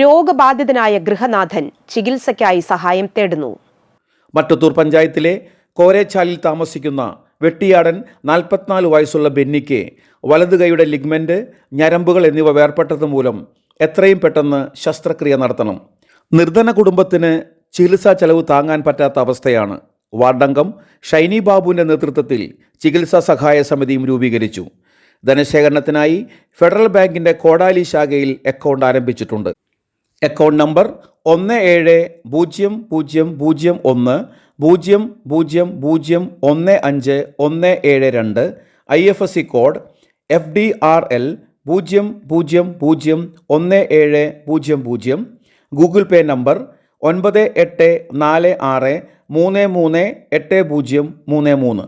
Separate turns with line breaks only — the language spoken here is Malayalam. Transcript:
രോഗബാധിതനായ ഗൃഹനാഥൻ ചികിത്സയ്ക്കായി സഹായം തേടുന്നു.
മട്ടത്തൂർ പഞ്ചായത്തിലെ കോരേച്ചാലിൽ താമസിക്കുന്ന വെട്ടിയാടൻ നാൽപ്പത്തിനാല് വയസ്സുള്ള ബെന്നിക്ക് വലതുകൈയുടെ ലിഗ്മെന്റ് ഞരമ്പുകൾ എന്നിവ വേർപെട്ടത് മൂലം എത്രയും പെട്ടെന്ന് ശസ്ത്രക്രിയ നടത്തണം. നിർധന കുടുംബത്തിന് ചികിത്സാ ചെലവ് താങ്ങാൻ പറ്റാത്ത അവസ്ഥയാണ്. വാർഡംഗം ഷൈനി ബാബുവിന്റെ നേതൃത്വത്തിൽ ചികിത്സാ സഹായ സമിതിയും രൂപീകരിച്ചു. ധനശേഖരണത്തിനായി ഫെഡറൽ ബാങ്കിന്റെ കോടാലി ശാഖയിൽ അക്കൗണ്ട് ആരംഭിച്ചിട്ടുണ്ട്. അക്കൗണ്ട് നമ്പർ ഒന്ന് ഏഴ് പൂജ്യം പൂജ്യം പൂജ്യം ഒന്ന് പൂജ്യം പൂജ്യം പൂജ്യം ഒന്ന് അഞ്ച് ഒന്ന് ഏഴ് രണ്ട് I F S C code F D R L പൂജ്യം പൂജ്യം പൂജ്യം ഒന്ന് ഏഴ് പൂജ്യം പൂജ്യം. ഗൂഗിൾ പേ നമ്പർ ഒൻപത് എട്ട് നാല് ആറ് മൂന്ന് മൂന്ന് എട്ട് പൂജ്യം മൂന്ന് മൂന്ന്.